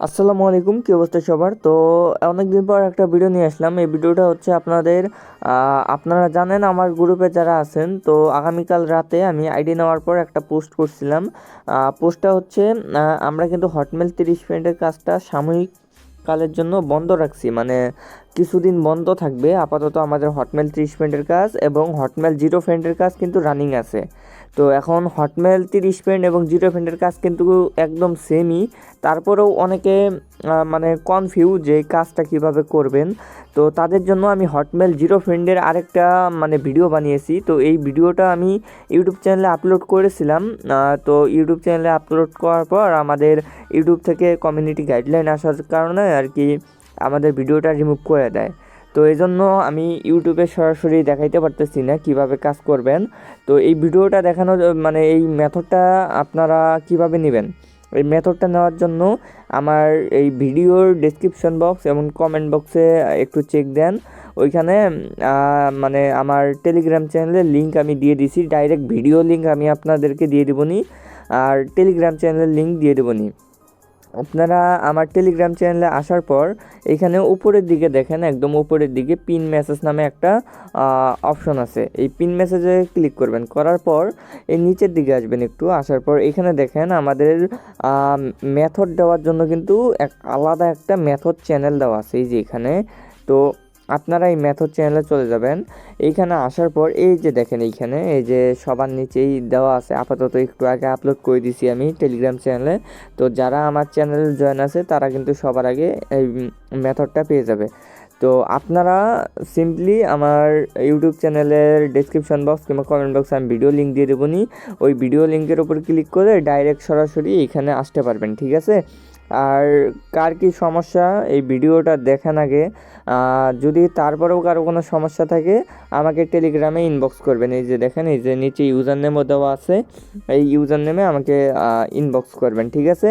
আসসালামু আলাইকুম, কী অবস্থা সবার? তো, অনেকদিন পর একটা ভিডিও নিয়ে আসলাম। এই ভিডিওটা হচ্ছে আপনাদের আপনারা জানেন আমার গ্রুপে যারা আছেন, তো আগামীকাল রাতে আমি আইডি নেওয়ার পর একটা পোস্ট করছিলাম। পোস্টটা হচ্ছে আমরা কিন্তু হটমেল তিরিশ মিনিটের কাজটা সাময়িক কালের জন্য বন্ধ রাখছি। মানে কিছুদিন বন্ধ থাকবে, আপাতত আমাদের হটমেল তিরিশ মিনিটের কাজ এবং হটমেল জিরো ফ্রেন্ডের কাজ কিন্তু রানিং আছে। তো এখন হটমেল তিরিশ ফ্রেন্ড এবং জিরো ফ্রেন্ডের কাজ কিন্তু একদম সেমই তারপরেও অনেকে মানে কনফিউজ যে কাজটা কীভাবে করবেন। তো তাদের জন্য আমি হটমেল জিরো ফ্রেন্ডের আরেকটা মানে ভিডিও বানিয়েছি। তো এই ভিডিওটা আমি ইউটিউব চ্যানেলে আপলোড করেছিলাম। তো ইউটিউব চ্যানেলে আপলোড করার পর আমাদের ইউটিউব থেকে কমিউনিটি গাইডলাইন আসার কারণে আর কি আমাদের ভিডিওটা রিমুভ করে দেয়। তো এই জন্য আমি ইউটিউবে সরাসরি দেখাইতে পারতেছি না কীভাবে কাজ করবেন। তো এই ভিডিওটা দেখানো মানে এই মেথডটা আপনারা কীভাবে নেবেন? এই মেথডটা নেওয়ার জন্য আমার এই ভিডিওর ডেসক্রিপশন বক্স এবং কমেন্ট বক্সে একটু চেক দেন। ওইখানে মানে আমার টেলিগ্রাম চ্যানেলের লিঙ্ক আমি দিয়ে দিছি। ডাইরেক্ট ভিডিও লিঙ্ক আমি আপনাদেরকে দিয়ে দেবনি। আর টেলিগ্রাম চ্যানেলের লিঙ্ক দিয়ে দেবনি। আপনারা আমার টেলিগ্রাম চ্যানেলে আসার পর এখানে উপরের দিকে দেখেন, একদম উপরের দিকে পিন মেসেজ নামে একটা অপশন আছে। এই পিন মেসেজে ক্লিক করবেন। করার পর এই নিচের দিকে আসবেন একটু। আসার পর এখানে দেখেন আমাদের মেথড দেওয়ার জন্য কিন্তু এক আলাদা একটা মেথড চ্যানেল দেওয়া আছে। এই যে এখানে, তো আপনারা এই মেথড চ্যানেলে চলে যাবেন। এইখানে আসার পর এই যে দেখেন এইখানে, এই যে সবার নিচেই দেওয়া আছে। আপাতত একটু আগে আপলোড করে দিছি আমি টেলিগ্রাম চ্যানেলে তো যারা আমার চ্যানেলে জয়েন আছে, তারা কিন্তু সবার আগে এই মেথডটা পেয়ে যাবে। তো আপনারা সিম্পলি আমার ইউটিউব চ্যানেলের ডিসক্রিপশন বক্স কিংবা কমেন্ট বক্সে আমি ভিডিও লিঙ্ক দিয়ে দেবো নি। ওই ভিডিও লিঙ্কের উপর ক্লিক করে ডাইরেক্ট সরাসরি এখানে আসতে পারবেন, ঠিক আছে? আর কার কি সমস্যা, এই ভিডিওটা দেখেন আগে। যদি তারপরেও কারও কোনো সমস্যা থাকে, আমাকে টেলিগ্রামে ইনবক্স করবেন। এই যে দেখেন, এই যে নিচে ইউজার নেমও দেওয়া আছে, এই ইউজার নেমে আমাকে ইনবক্স করবেন, ঠিক আছে?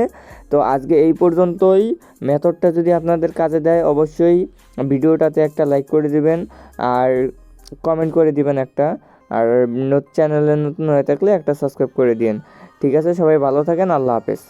তো আজকে এই পর্যন্তই। মেথডটা যদি আপনাদের কাজে দেয়, অবশ্যই ভিডিওটাতে একটা লাইক করে দিবেন আর কমেন্ট করে দিবেন একটা। আর চ্যানেলে নতুন হয়ে থাকলে একটা সাবস্ক্রাইব করে দিন ঠিক আছে, সবাই ভালো থাকেন, আল্লাহ হাফেজ।